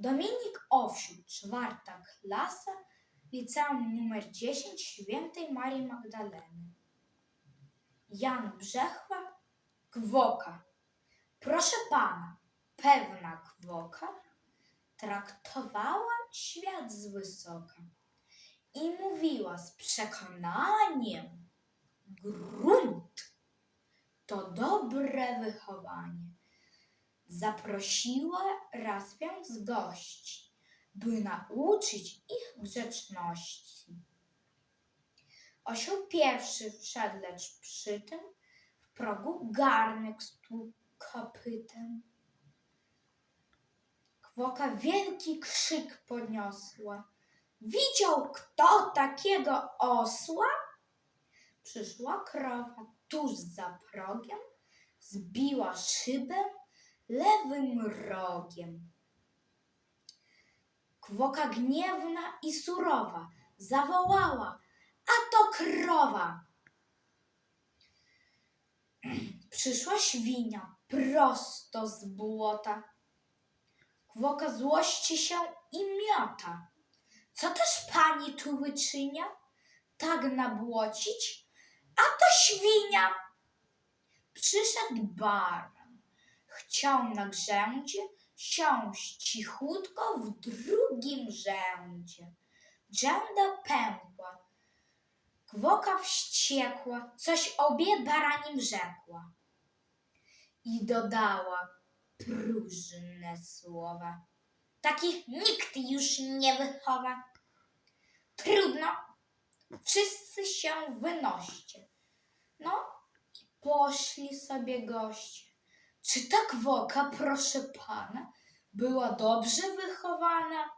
Dominik Owsiuk, czwarta klasa, liceum numer 10 świętej Marii Magdaleny. Jan Brzechwa, Kwoka. Proszę pana, pewna Kwoka traktowała świat z wysoka i mówiła z przekonaniem, grunt to dobre wychowanie. Zaprosiła raz więc gości, by nauczyć ich grzeczności. Osioł pierwszy wszedł, lecz przy tym w progu garnek stłukł kopytem. Kwoka wielki krzyk podniosła. Widział kto takiego osła? Przyszła krowa tuż za progiem, zbiła szybę lewym rogiem. Kwoka gniewna i surowa zawołała, a to krowa. Przyszła świnia prosto z błota. Kwoka złości się i miota. Co też pani tu wyczynia? Tak nabłocić? A to świnia! Przyszedł baran. Chciał na grzędzie siąść cichutko w drugim rzędzie. Grzęda pękła. Kwoka wściekła, coś obie baranim rzekła. I dodała próżne słowa. Takich nikt już nie wychowa. Trudno, wszyscy się wynoście. No i poszli sobie goście. Czy ta kwoka, proszę pana, była dobrze wychowana?